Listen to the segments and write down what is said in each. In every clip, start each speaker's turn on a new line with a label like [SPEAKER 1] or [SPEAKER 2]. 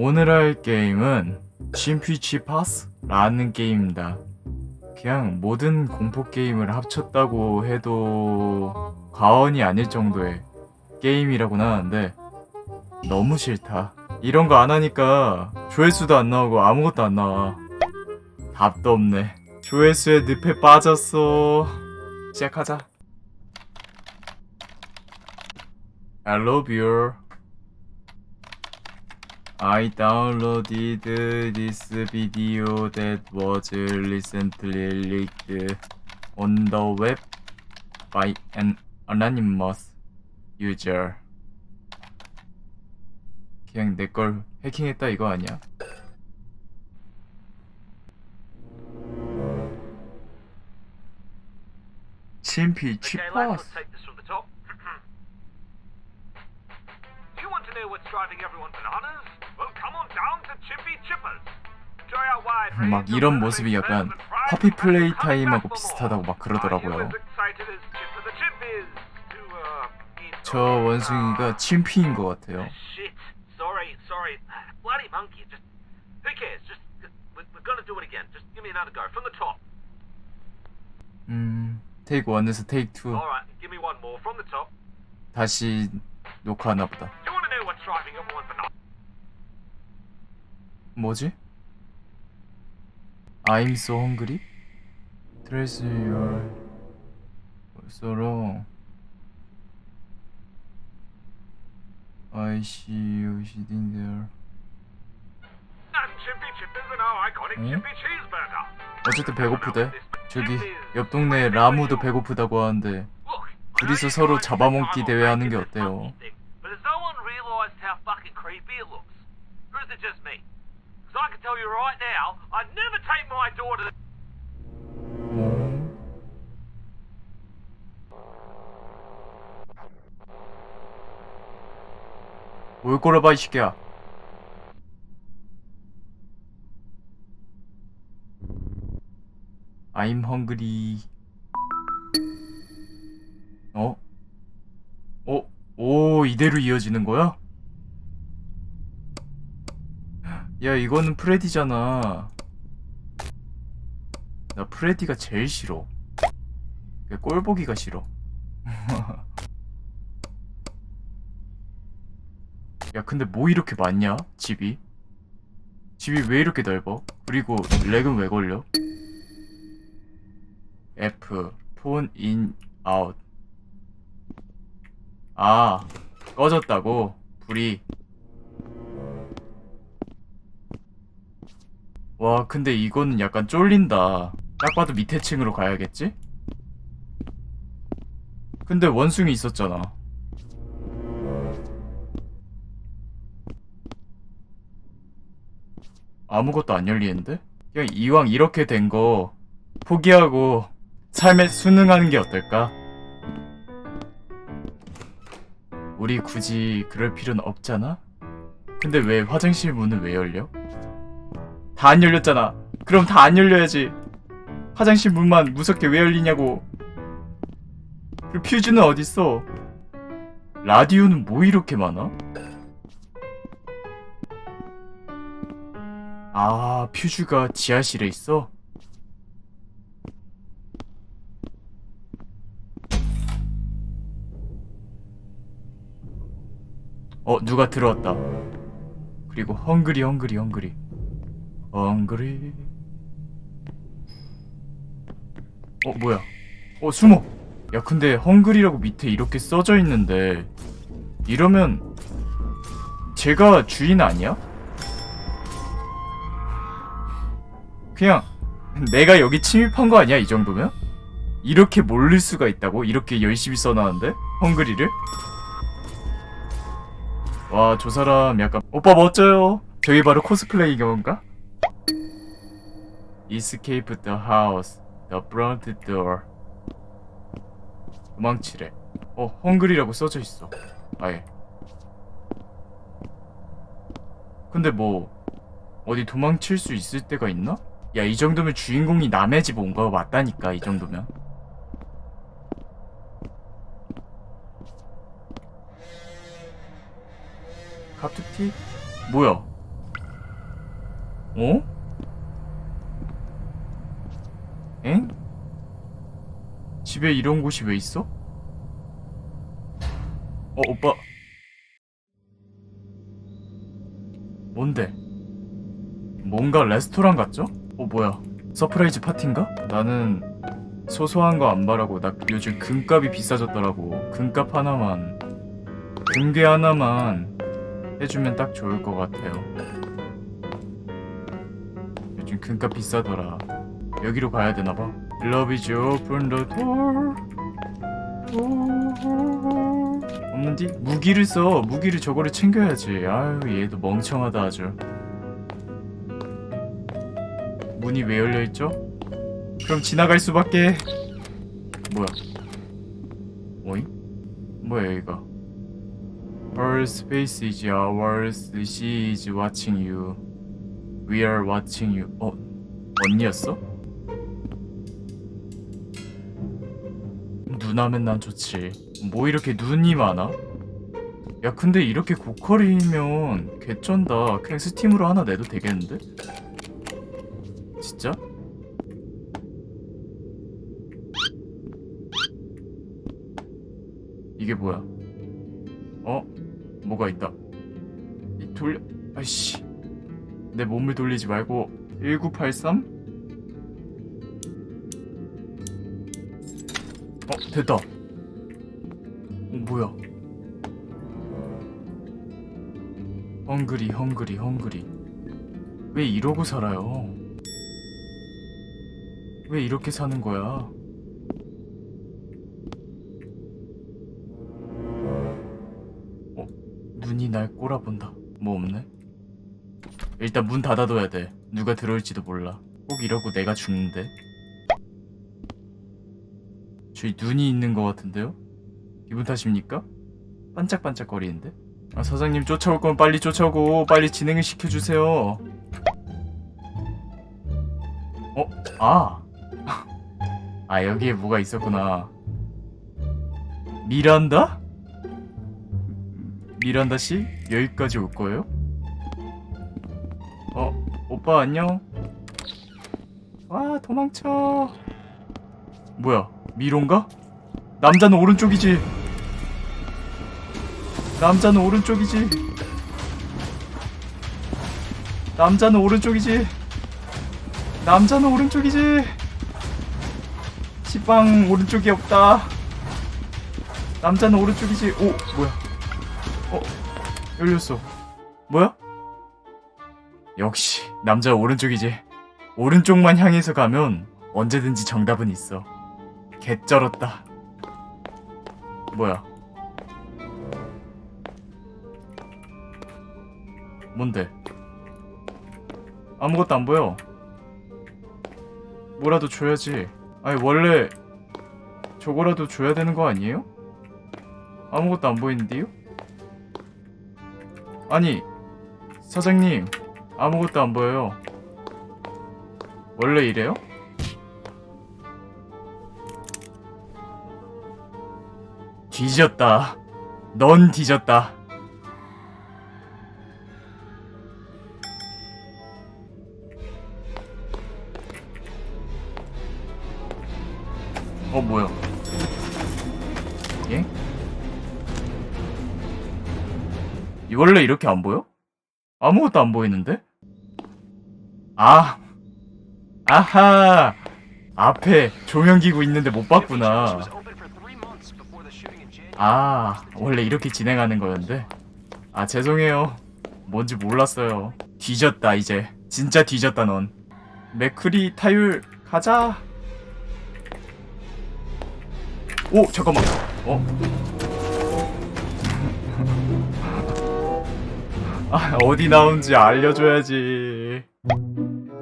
[SPEAKER 1] 오늘 할 게임은 심피치 파스라는 게임입니다. 그냥 모든 공포 게임을 합쳤다고 해도 과언이 아닐 정도의 게임이라고는 하는데 너무 싫다. 이런 거 안 하니까 조회수도 안 나오고 아무것도 안 나와. 답도 없네. 조회수에 늪에 빠졌어. 시작하자. I love you. I downloaded this video that was recently leaked on the web by an anonymous user. 그냥 내 걸 해킹했다 이거 아니야? 침피 치파스
[SPEAKER 2] you want to know what's driving everyone bananas?
[SPEAKER 1] 막 이런 모습이 약간 퍼피 플레이 타임하고 비슷하다고 막. 그러더라고요.
[SPEAKER 2] Uh,
[SPEAKER 1] 저 원숭이가
[SPEAKER 2] Ah,
[SPEAKER 1] 침피인 것 같아요. 음, 테이크 1에서 테이크 2
[SPEAKER 2] All right, give me one more from the top.
[SPEAKER 1] 다시 녹화하나 보다.
[SPEAKER 2] Do you want to know what's driving everyone bananas?
[SPEAKER 1] 뭐지? I'm so hungry? Trace your sorrow. I see you sitting there. 응? 어쨌든 배고프대. 저기 옆 동네 라무도. 배고프다고 하는데 둘이서 서로 잡아먹기 대회 하는 게 어때요?
[SPEAKER 2] Or is it just me? Because I can tell you right now, I'd never take my daughter.
[SPEAKER 1] 어? 뭘 꼬라봐 이 새끼야 I'm hungry 어? 어? 오 이대로 이어지는 거야? 야 이거는 프레디잖아. 나 프레디가 제일 싫어. 그 꼴보기가 싫어. 야 근데 뭐 이렇게 많냐? 집이? 집이 왜 이렇게 넓어? 그리고 렉은 왜 걸려? F 폰 인 아웃 아 꺼졌다고. 불이 와 근데 이거는 약간 쫄린다 딱 봐도 밑에 층으로 가야겠지? 근데 원숭이 있었잖아 아무것도 안 열리는데? 그냥 이왕 이렇게 된 거 포기하고 삶에 순응하는 게 어떨까? 우리 굳이 그럴 필요는 없잖아? 근데 왜 화장실 문은 왜 열려? 다 안 열렸잖아. 그럼 다 안 열려야지. 화장실 문만 무섭게 왜 열리냐고. 그 퓨즈는 어딨어? 라디오는 뭐 이렇게 많아? 아, 퓨즈가 지하실에 있어? 어, 누가 들어왔다. 그리고 헝그리 헝그리 헝그리. 헝그리. 어, 뭐야? 어, 숨어. 야, 근데 헝그리라고 밑에 이렇게 써져 있는데 이러면 제가 주인 아니야? 그냥 내가 여기 침입한 거 아니야 이 정도면? 이렇게 몰릴 수가 있다고? 이렇게 열심히 써놨는데? 헝그리를? 와 저 사람 약간 오빠 멋져요 저게 바로 코스플레이 경인가? Escape the house The front door 도망치래 어 헝그리라고 써져 있어 아예 근데 뭐 어디 도망칠 수 있을 때가 있나? 야 이 정도면 주인공이 남의 집 온 거 맞다니까 이 정도면 카투티? 뭐야 어? 엥? 집에 이런 곳이 왜 있어? 어, 오빠. 뭔데? 뭔가 레스토랑 같죠? 어, 뭐야? 서프라이즈 파티인가? 나는 소소한 거 안 바라고 나 요즘 금값이 비싸졌더라고. 금값 하나만 금괴 하나만 해주면 딱 좋을 것 같아요. 요즘 금값 비싸더라. 여기로 가야 되나 봐. Love is open the door. 없는디? 무기를 써. 무기를 저거를 챙겨야지. 아유 얘도 멍청하다 아주. 문이 왜 열려 있죠? 그럼 지나갈 수밖에. 뭐야? 어잉? 뭐야 여기가? Her space is ours. She is watching you. We are watching you. 어? 언니였어? 눈하면 난 좋지. 뭐 이렇게 눈이 많아? 야 근데 이렇게 고퀄이면 개쩐다. 그냥 스팀으로 하나 내도 되겠는데? 진짜? 이게 뭐야? 어? 뭐가 있다. 이 돌려 아이씨. 내 몸을 돌리지 말고 1983? 됐다. 어, 뭐야? 헝그리, 헝그리, 헝그리. 왜 이러고 살아요? 왜 이렇게 사는 거야? 어, 눈이 날 꼬라본다. 뭐 없네? 일단 문 닫아둬야 돼. 누가 들어올지도 몰라. 꼭 이러고 내가 죽는데. 저희 눈이 있는 것 같은데요? 기분 탓입니까? 반짝반짝거리는데? 아, 사장님 쫓아올 거면 빨리 쫓아오고 빨리 진행을 시켜주세요. 어? 아! 아, 여기에 뭐가 있었구나. 미란다? 미란다 씨? 여기까지 올 거예요? 어, 오빠 안녕? 와, 도망쳐. 뭐야, 미로인가? 남자는 오른쪽이지. 남자는 오른쪽이지. 남자는 오른쪽이지. 남자는 오른쪽이지. 시방 오른쪽이 없다. 남자는 오른쪽이지. 오, 뭐야? 어, 열렸어. 뭐야? 역시 남자 오른쪽이지. 오른쪽만 향해서 가면 언제든지 정답은 있어. 개쩔었다. 뭐야? 뭔데? 아무것도 안 보여. 뭐라도 줘야지. 아니 원래 저거라도 줘야 되는 거 아니에요? 아무것도 안 보이는데요? 아니 사장님 아무것도 안 보여요. 원래 이래요? 뒤졌다. 넌 뒤졌다. 어 뭐야? 예? 이 원래 이렇게 안 보여? 아무것도 안 보이는데? 아, 아하, 앞에 조명 기구 있는데 못 봤구나. 아, 원래 이렇게 진행하는 거였는데? 아, 죄송해요. 뭔지 몰랐어요. 뒤졌다, 이제. 진짜 뒤졌다, 넌. 맥크리 타율, 가자. 오, 잠깐만. 어? 아, 어디 나온지 알려줘야지.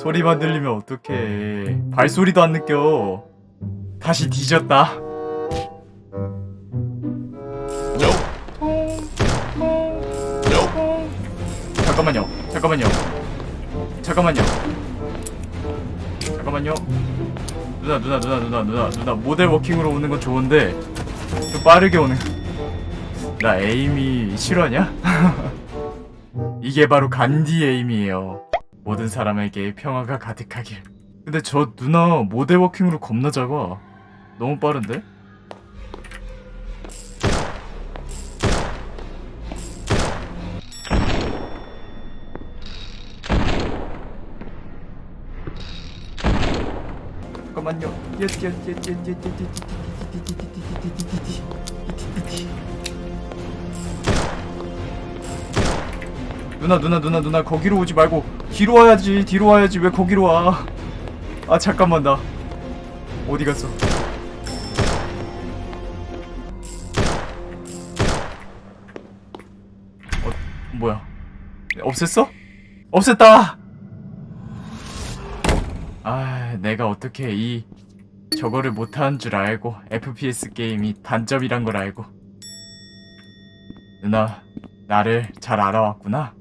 [SPEAKER 1] 소리만 들리면 어떡해. 발소리도 안 느껴. 다시 뒤졌다. 잠깐만요. 잠깐만요. 잠깐만요. 잠깐만요. 누나 누나 누나 누나 누나 누나 모델 워킹으로 오는 건 좋은데 좀 빠르게 오는. 나 에임이 실화냐? 이게 바로 간디 에임이에요. 모든 사람에게 평화가 가득하길. 근데 저 누나 모델 워킹으로 겁나 작아. 너무 빠른데? 누나 누나 누나 누나 거기로 오지 말고 뒤로 와야지 뒤로 와야지 왜 거기로 와? 아 잠깐만 나 어디 갔어? 어 뭐야? 없앴어? 없앴다! 아 내가 어떻게 이 저거를 못하는 줄 알고 FPS 게임이 단점이란 걸 알고 누나 나를 잘 알아왔구나.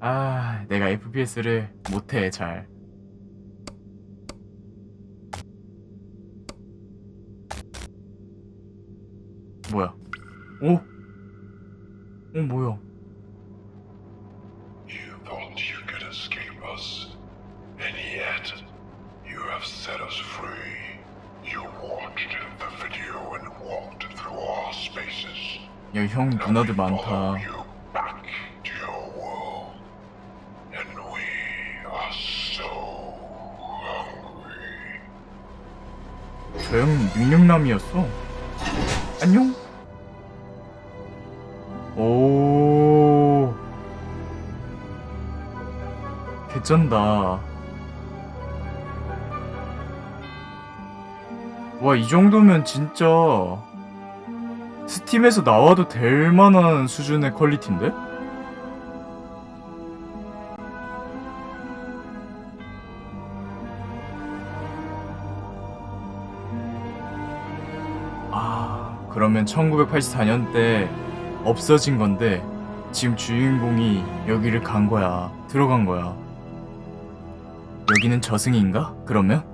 [SPEAKER 1] 아, 내가 FPS를 못해, 잘. 뭐야? 오? 어, 뭐야?
[SPEAKER 3] Set us free. You watched the video and walked through our spaces.
[SPEAKER 1] 야, 형
[SPEAKER 3] Now
[SPEAKER 1] 누나들 많다.
[SPEAKER 3] you back to your world, and we are so hungry.
[SPEAKER 1] 저형 능력남이었어. 안녕? 오. 개쩐다. 와, 이 정도면 진짜 스팀에서 나와도 될 만한 수준의 퀄리티인데? 아, 그러면 1984년 때 없어진 건데 지금 주인공이 여기를 간 거야. 들어간 거야. 여기는 저승인가? 그러면?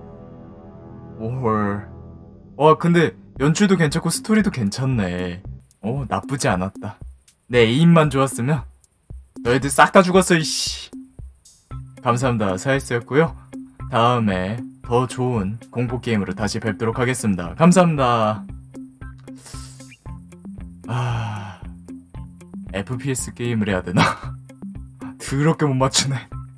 [SPEAKER 1] 와, 근데 연출도 괜찮고 스토리도 괜찮네. 오, 나쁘지 않았다. 내 에임만 좋았으면 너희들 싹 다 죽었어, 이씨. 감사합니다. 사이스였고요. 다음에 더 좋은 공포 게임으로 다시 뵙도록 하겠습니다. 감사합니다. 아, FPS 게임을 해야 되나? 더럽게 못 맞추네.